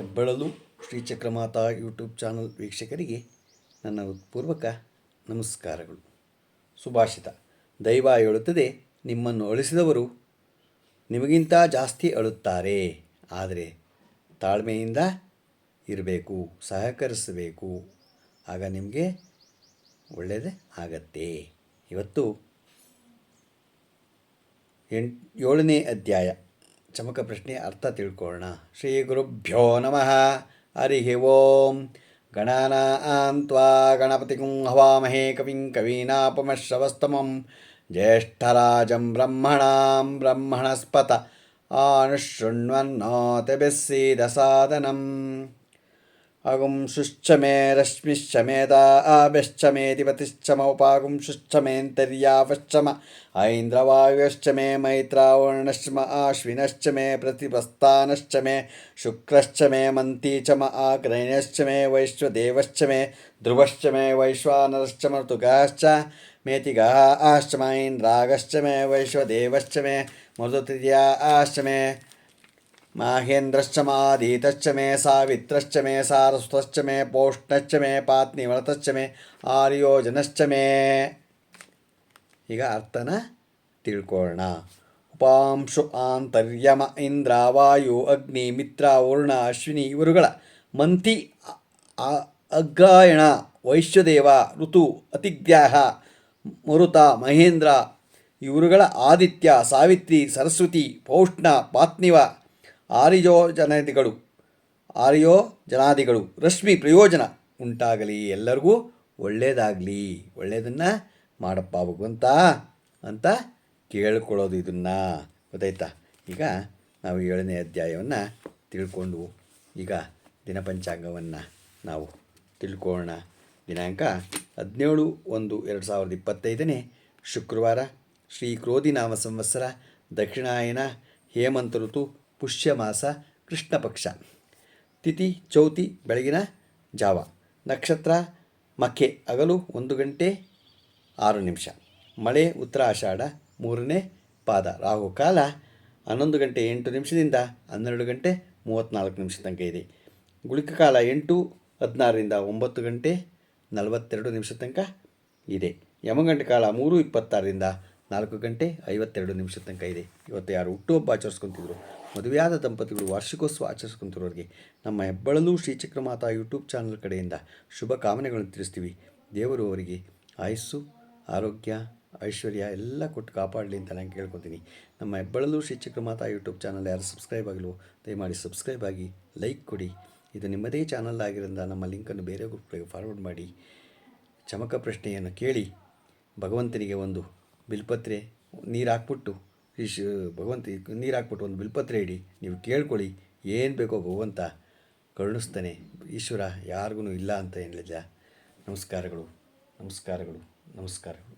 ಹೆಬ್ಬಳಲು ಶ್ರೀಚಕ್ರಮಾತಾ YouTube channel ವೀಕ್ಷಕರಿಗೆ ನನ್ನ ಪೂರ್ವಕ ನಮಸ್ಕಾರಗಳು. ಸುಭಾಷಿತ. ದೈವ ಹೇಳುತ್ತದೆ, ನಿಮ್ಮನ್ನು ಅಳಿಸಿದವರು ನಿಮಗಿಂತ ಜಾಸ್ತಿ ಅಳುತ್ತಾರೆ. ಆದರೆ ತಾಳ್ಮೆಯಿಂದ ಇರಬೇಕು, ಸಹಕರಿಸಬೇಕು. ಆಗ ನಿಮಗೆ ಒಳ್ಳೆಯದೇ ಆಗತ್ತೆ. ಇವತ್ತು ಎಂಟ್ ಏಳನೇ ಅಧ್ಯಾಯ. ಚಮಕ ಪ್ರಶ್ನೆ ಅರ್ಥ ತಿಳ್ಕೊಳ್ಳೋಣ. ಶ್ರೀ ಗುರುಭ್ಯೋ ನಮಃ. ಹರಿಹಿ ಓಂ. ಗಣಾನಾಂ ತ್ವಾ ಗಣಪತಿಗುಂ ಹವಾಮಹೇ ಕವಿಂ ಕವೀನಾಪಮಶ್ರವಸ್ತಮಂ. ಜ್ಯೇಷ್ಠರಾಜಂ ಬ್ರಹ್ಮಣಾಂ ಬ್ರಹ್ಮಣಸ್ಪತ. ಆನುಶೃಣ್ವನ್ನೋತಿಭಿಸ್ಸೀದ अगुंशुश्च मे रश्मिश्च मेदा आभ्यश्च मेधिपतिश्च पतिश्चम उपागुं शुश्च मेन्तर्यावश्च ऐन्द्रवायुश्च मे मैत्रावर्णश्च म आश्विनश्च मे प्रतिपस्तानश्च मे शुक्रश्च मे मन्ती च म आगणश्च मे वैश्वदेवश्च मे ध्रुवश्च मे वैश्वानरश्च मर्तुगाश्च मेतिगः आश्च मऐन्द्रागश्च मे वैश्वदेवश्च मे मृदुतृतीया आश्च मे ಮಾಹೇಂದ್ರಶ್ಚ ಮಾಧೀತಶ್ಚ ಮೇ ಸಾವಿತ್ರಶ್ಚ ಮೇ ಸಾರಸ್ವತಶ್ಚ ಮೇ ಪೋಷ್ಣಶ್ಚ ಮೇ ಪಾತ್ನಿವ್ರತಶ್ಚ ಮೇ ಆರ್ಯೋಜನಶ್ಚ ಮೇ ಈಗ ಅರ್ಥನ ತಿಳ್ಕೊಳ್ಳೋಣ ಉಪಾಂಶು ಆಂತರ್ಯಮ ಇಂದ್ರ ವಾಯು ಅಗ್ನಿ ಮಿತ್ರ ವರುಣ ಅಶ್ವಿನಿ ಇವರುಗಳ ಮಂತಿ ಅಗ್ರಾಯಣ ವೈಶ್ವದೇವ ಋತು ಅತಿಗ್ರ್ಯಾಹ ಮರುತ ಮಹೇಂದ್ರ ಇವರುಗಳ ಆದಿತ್ಯ ಸಾವಿತ್ರಿ ಸರಸ್ವತಿ ಪೌಷ್ಣ ಪಾತ್ನಿವ ಆರ್ಯೋ ಜನಾದಿಗಳು ಆರ್ಯೋ ಜನಾದಿಗಳು, ರಶ್ಮಿ ಪ್ರಯೋಜನ ಉಂಟಾಗಲಿ, ಎಲ್ಲರಿಗೂ ಒಳ್ಳೆಯದಾಗಲಿ ಒಳ್ಳೆಯದನ್ನು ಮಾಡಪ್ಪ ಭಗವಂತ ಅಂತ ಕೇಳ್ಕೊಳ್ಳೋದು ಇದನ್ನು. ಗೊತ್ತಾಯ್ತಾ? ಈಗ ನಾವು ಏಳನೇ ಅಧ್ಯಾಯವನ್ನು ತಿಳ್ಕೊಂಡು ಈಗ ದಿನಪಂಚಾಂಗವನ್ನು ನಾವು ತಿಳ್ಕೊಳ್ಳೋಣ. ದಿನಾಂಕ ಹದಿನೇಳು ಒಂದು ಎರಡು ಸಾವಿರದ ಇಪ್ಪತ್ತೈದನೇ ಶುಕ್ರವಾರ, ಶ್ರೀ ಕ್ರೋಧಿನಾಮ ಸಂವತ್ಸರ, ದಕ್ಷಿಣಾಯನ, ಹೇಮಂತ ಋತು ಪುಷ್ಯ ಮಾಸ ಕೃಷ್ಣ ಪಕ್ಷ ತಿಥಿ, ಚೌತಿ, ಬೆಳಗಿನ ಜಾವ. ನಕ್ಷತ್ರ ಮಕ್ಕೆ ಹಗಲು, ಒಂದು ಗಂಟೆ, ಆರು ನಿಮಿಷ. ಮಳೆ ಉತ್ತರ ಆಷಾಢ ಮೂರನೇ ಪಾದ. ರಾಹುಕಾಲ ಹನ್ನೊಂದು ಗಂಟೆ ಎಂಟು ನಿಮಿಷದಿಂದ ಹನ್ನೆರಡು ಗಂಟೆ ಮೂವತ್ತ್ನಾಲ್ಕು ನಿಮಿಷ ತನಕ ಇದೆ. ಗುಳಿಕ ಕಾಲ ಎಂಟು, ಹದಿನಾರರಿಂದ ಒಂಬತ್ತು ಗಂಟೆ ನಲವತ್ತೆರಡು ನಿಮಿಷ ತನಕ ಇದೆ. ಯಮಗಂಟೆ ಕಾಲ ಮೂರು, ಇಪ್ಪತ್ತಾರರಿಂದ ನಾಲ್ಕು ಗಂಟೆ ಐವತ್ತೆರಡು ನಿಮಿಷ ತನಕ ಇದೆ. ಇವತ್ತು ಯಾರು ಹುಟ್ಟುಹಬ್ಬ ಆಚರಿಸ್ಕೊತಿದ್ರು, ಮದುವೆಯಾದ ದಂಪತಿಗಳು ವಾರ್ಷಿಕೋತ್ಸವ ಆಚರಿಸ್ಕೊಂತಿರೋರಿಗೆ ನಮ್ಮ ಹೆಬ್ಬಳಲು ಶ್ರೀಚಕ್ರಮಾತಾ ಯೂಟ್ಯೂಬ್ ಚಾನಲ್ ಕಡೆಯಿಂದ ಶುಭ ಕಾಮನೆಗಳನ್ನು ತಿಳಿಸ್ತೀವಿ. ದೇವರು ಅವರಿಗೆ ಆಯಸ್ಸು, ಆರೋಗ್ಯ, ಐಶ್ವರ್ಯ ಎಲ್ಲ ಕೊಟ್ಟು ಕಾಪಾಡಲಿ ಅಂತ ನಾನು ಕೇಳ್ಕೊತೀನಿ. ನಮ್ಮ ಹೆಬ್ಬಳಲು ಶ್ರೀಚಕ್ರಮಾತಾ ಯೂಟ್ಯೂಬ್ ಚಾನಲ್ ಯಾರು ಸಬ್ಸ್ಕ್ರೈಬ್ ಆಗಲು ದಯಮಾಡಿ ಸಬ್ಸ್ಕ್ರೈಬ್ ಆಗಿ ಲೈಕ್ ಕೊಡಿ. ಇದು ನಿಮ್ಮದೇ ಚಾನಲ್ ಆಗಿರೋದ್ರಿಂದ ನಮ್ಮ ಲಿಂಕನ್ನು ಬೇರೆ ಗ್ರೂಪ್ಗಳಿಗೆ ಫಾರ್ವರ್ಡ್ ಮಾಡಿ, ಚಮಕ ಪ್ರಶ್ನೆಯನ್ನು ಕೇಳಿ ಭಗವಂತನಿಗೆ ಒಂದು ಬಿಲ್ಪತ್ರೆ ನೀರು ಹಾಕ್ಬಿಟ್ಟು ಇಶ್ ಭಗವಂತ ನೀರು ಹಾಕ್ಬಿಟ್ಟು ಒಂದು ಬಿಲ್ಪತ್ರೆ ಇಡಿ, ನೀವು ಕೇಳ್ಕೊಳ್ಳಿ, ಏನು ಬೇಕೋ ಭಗವಂತ ಕರುಣಿಸ್ತಾನೆ. ಈಶ್ವರ ಯಾರಿಗೂ ಇಲ್ಲ ಅಂತ ಏನಿಲ್ಲ ನಮಸ್ಕಾರಗಳು ನಮಸ್ಕಾರಗಳು ನಮಸ್ಕಾರಗಳು.